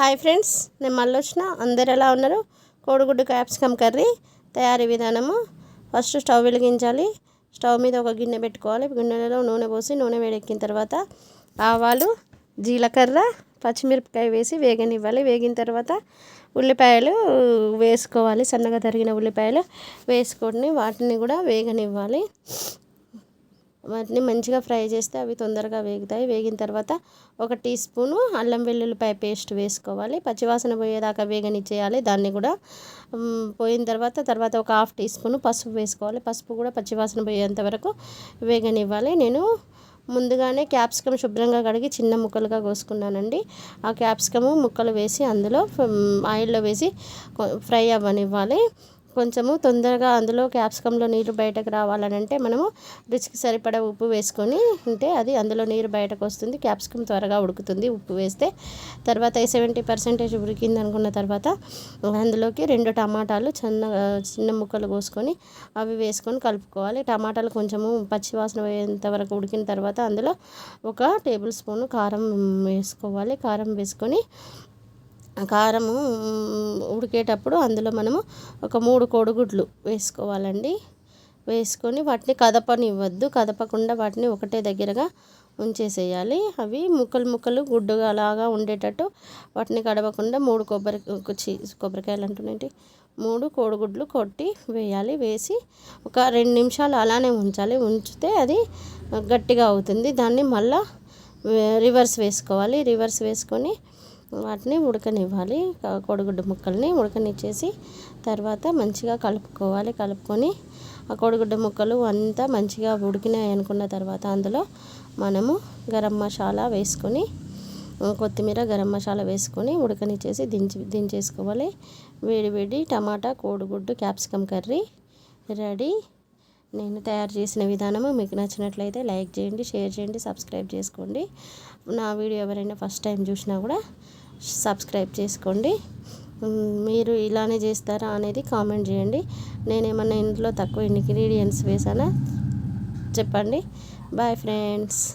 Hi friends నేను మళ్ళీ వచ్చిన అందరు ఎలా ఉన్నారు? కోడిగుడ్డు క్యాప్సికమ్ కర్రీ తయారీ విధానము. ఫస్ట్ స్టవ్ వెలిగించాలి. స్టవ్ మీద ఒక గిన్నె పెట్టుకోవాలి. గిన్నెలో నూనె పోసి నూనె వేడెక్కిన తర్వాత ఆవాలు జీలకర్ర పచ్చిమిరపకాయ వేసి వేగనివ్వాలి. వేగిన తర్వాత ఉల్లిపాయలు వేసుకోవాలి. సన్నగా తరిగిన ఉల్లిపాయలు వేసుకొని వాటిని కూడా వేగనివ్వాలి. వాటిని మంచిగా ఫ్రై చేస్తే అవి తొందరగా వేగుతాయి. వేగిన తర్వాత ఒక టీ స్పూను అల్లం వెల్లుల్లిపాయ పేస్ట్ వేసుకోవాలి. పచ్చివాసన పోయేదాకా వేగనిచ్చేయాలి. దాన్ని కూడా పోయిన తర్వాత తర్వాత ఒక హాఫ్ టీ స్పూన్ పసుపు వేసుకోవాలి. పసుపు కూడా పచ్చివాసన పోయేంత వరకు వేగనివ్వాలి. నేను ముందుగానే క్యాప్సికమ్ శుభ్రంగా కడిగి చిన్న ముక్కలుగా కోసుకున్నానండి. ఆ క్యాప్సికము ముక్కలు వేసి అందులో ఆయిల్లో వేసి ఫ్రై అవ్వనివ్వాలి. కొంచెము తొందరగా అందులో క్యాప్సికంలో నీరు బయటకు రావాలని అంటే మనము రుచికి సరిపడా ఉప్పు వేసుకొని ఉంటే అది అందులో నీరు బయటకు వస్తుంది క్యాప్సికమ్ త్వరగా ఉడుకుతుంది ఉప్పు వేస్తే. తర్వాత సెవెంటీ పర్సెంటేజ్ ఉడికింది అనుకున్న తర్వాత అందులోకి రెండు టమాటాలు చిన్న చిన్న ముక్కలు కోసుకొని అవి వేసుకొని కలుపుకోవాలి. టమాటాలు కొంచెము పచ్చివాసన పోయేంత వరకు ఉడికిన తర్వాత అందులో ఒక టేబుల్ స్పూన్ కారం వేసుకోవాలి. కారం వేసుకొని కారము ఉడికేటప్పుడు అందులో మనము ఒక మూడు కోడిగుడ్లు వేసుకోవాలండి. వేసుకొని వాటిని కదపనివ్వద్దు. కదపకుండా వాటిని ఒకటే దగ్గరగా ఉంచేసేయాలి. అవి ముక్కలు ముక్కలు గుడ్డుగా అలాగా ఉండేటట్టు వాటిని కడవకుండా మూడు కొబ్బరి కొబ్బరికాయలు అంటున్నాయి మూడు కోడిగుడ్లు కొట్టి వేయాలి. వేసి ఒక రెండు నిమిషాలు అలానే ఉంచాలి. ఉంచితే అది గట్టిగా అవుతుంది. దాన్ని మళ్ళా రివర్స్ వేసుకోవాలి. రివర్స్ వేసుకొని వాటిని ఉడకనివ్వాలి. కోడిగుడ్డు ముక్కల్ని ఉడకనిచ్చేసి తర్వాత మంచిగా కలుపుకోవాలి. కలుపుకొని ఆ కోడిగుడ్డ ముక్కలు అంతా మంచిగా ఉడికినాయి అనుకున్న తర్వాత అందులో మనము గరం మసాలా వేసుకొని కొత్తిమీర గరం మసాలా వేసుకొని ఉడకనిచ్చేసి దించి దించేసుకోవాలి. వేడి వేడి టమాటా కోడిగుడ్డు క్యాప్సికమ్ కర్రీ రెడీ. నేను తయారు చేసిన విధానము. మీకు నచ్చినట్లయితే లైక్ చేయండి షేర్ చేయండి సబ్స్క్రైబ్ చేసుకోండి. నా వీడియో ఎవరైనా ఫస్ట్ టైం చూసినా కూడా సబ్స్క్రైబ్ చేసుకోండి. మీరు ఇలానే చేస్తారా అనేది కామెంట్ చేయండి. నేనేమన్నా ఇంట్లో తక్కువ ఇంగ్రీడియంట్స్ వేసానా? చెప్పండి. Bye friends.